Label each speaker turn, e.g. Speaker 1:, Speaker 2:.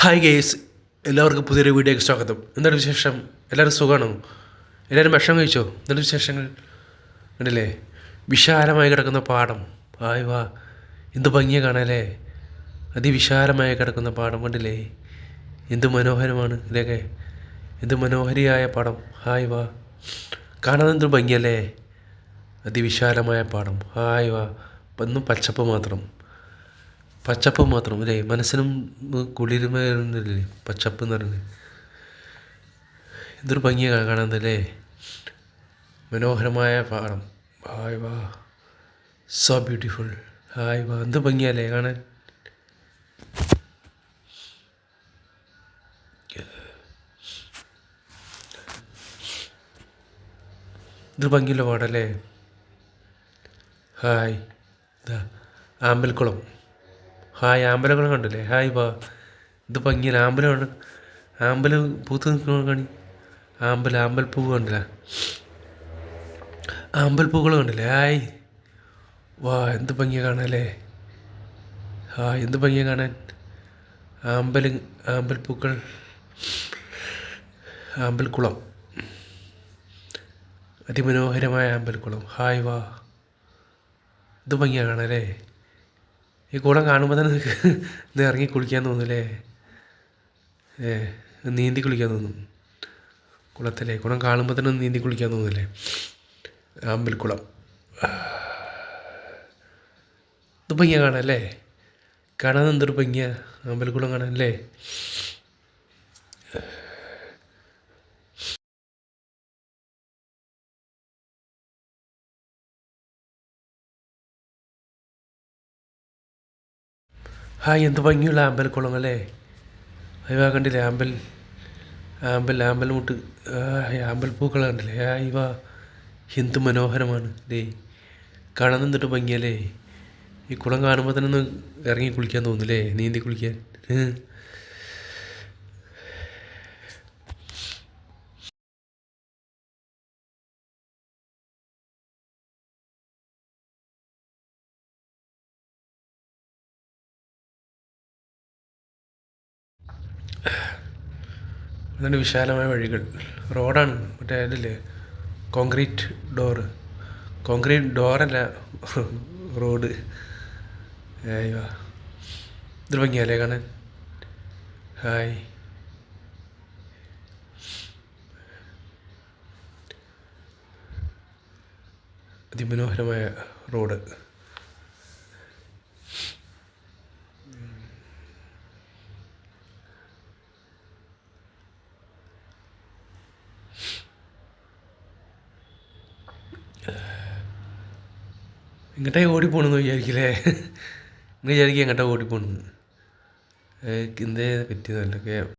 Speaker 1: Hi guys എല്ലാവർക്കും പുതിയൊരു വീഡിയോയ്ക്ക് സ്വാഗതം. എന്താണ് വിശേഷം? എല്ലാവരും സുഖമാണോ എല്ലാവരും ഭക്ഷണം കഴിച്ചോ? എന്താണ് വിശേഷങ്ങൾ? ഉണ്ടല്ലേ വിശാലമായി കിടക്കുന്ന പാടം. ഹായ് വാ എന്ത് ഭംഗിയാണ് കാണാല്ലേ അതിവിശാലമായി കിടക്കുന്ന പാടം കണ്ടില്ലേ? എന്ത് മനോഹരമാണ് ഇതൊക്കെ. എന്ത് മനോഹരിയായ പാടം. ഹായ് വാ. കാണാൻ എന്തൊരു ഭംഗിയല്ലേ? അതിവിശാലമായ പാടം. ഹായ് വാ. ഒന്നും പച്ചപ്പ് മാത്രം. പച്ചപ്പ് മാത്രം അല്ലേ മനസ്സിനും കുളിരുമയില്ലേ പച്ചപ്പ് എന്ന് പറയുന്നത്. എന്തൊരു ഭംഗിയാണ് കാണുന്നതല്ലേ മനോഹരമായ പാടം. ഹായ് വാ. സോ ബ്യൂട്ടിഫുൾ ഹായ് വാ. എന്ത് ഭംഗിയല്ലേ കാണാൻ? ഇതൊരു ഭംഗിയുള്ള പാടല്ലേ? ഹായ്. ഇതാ ആമ്പൽക്കുളം. ഹായ് ആമ്പലക്കുളം കണ്ടില്ലേ? ഹായ് വാ. ഇത് ഭംഗിയല്ല ആമ്പലമാണ്. ആമ്പൽ പൂത്ത് നിൽക്കുന്ന കണി? ആമ്പൽ ആമ്പൽപ്പൂവ് കണ്ടില്ല? ആമ്പൽപ്പൂക്കൾ കണ്ടില്ലേ? ഹായ്. വാ എന്ത് ഭംഗിയാണ് കാണാല്ലേ ഹാ എന്ത് ഭംഗിയാണ് കാണാൻ? ആമ്പൽ ആമ്പൽപ്പൂക്കൾ ആമ്പൽക്കുളം അതിമനോഹരമായ അമ്പലക്കുളം ഹായ് വാ. ഇത് ഭംഗിയാണ് കാണാല്ലേ ഈ കുളം കാണുമ്പോൾ തന്നെ നിങ്ങൾക്ക് ഇത് ഇറങ്ങി കുളിക്കാൻ തോന്നുന്നില്ലേ? ഏ നീന്തി കുളിക്കാൻ തോന്നും. കുളത്തിലെ കുളം കാണുമ്പോൾ തന്നെ നീന്തി കുളിക്കാൻ തോന്നുന്നില്ലേ? അമ്പൽക്കുളം ഇത് ഭംഗിയാണ് കാണാല്ലേ കാണാൻ എന്തൊരു ഭംഗിയാണ് അമ്പൽക്കുളം കാണാൻ ഹായ് എന്ത് ഭംഗിയുള്ള ആമ്പൽക്കുളം അല്ലേ അയ്യോ കണ്ടില്ലേ ആമ്പൽ? ആമ്പൽ ആമ്പൽ മുട്ട് ആമ്പൽ പൂക്കൾ കണ്ടില്ലേ? ഹായ് വാ എന്ത് മനോഹരമാണ്. ഡേ കാണാൻ നിന്നിട്ട് ഭംഗിയല്ലേ? ഈ കുളം കാണുമ്പോൾ തന്നെ ഒന്ന് ഇറങ്ങി കുളിക്കാൻ തോന്നുന്നില്ലേ? നീന്തി കുളിക്കാൻ. അതുകൊണ്ട് വിശാലമായ വഴികൾ. റോഡാണ് മറ്റേ അതില്ലേ കോൺക്രീറ്റ് ഡോറ്. കോൺക്രീറ്റ് ഡോറല്ല റോഡ്. അയ്യോ ഭംഗിയല്ലേ കാണാൻ? ഹായ്. അതിമനോഹരമായ റോഡ്. എങ്ങോട്ടേ ഓടിപ്പോണെന്ന് വിചാരിക്കില്ലേ? നിങ്ങൾ വിചാരിക്കുക എങ്ങോട്ടാണ് ഓടിപ്പോണെന്ന്. എന്തേ പറ്റിയതല്ലൊക്കെ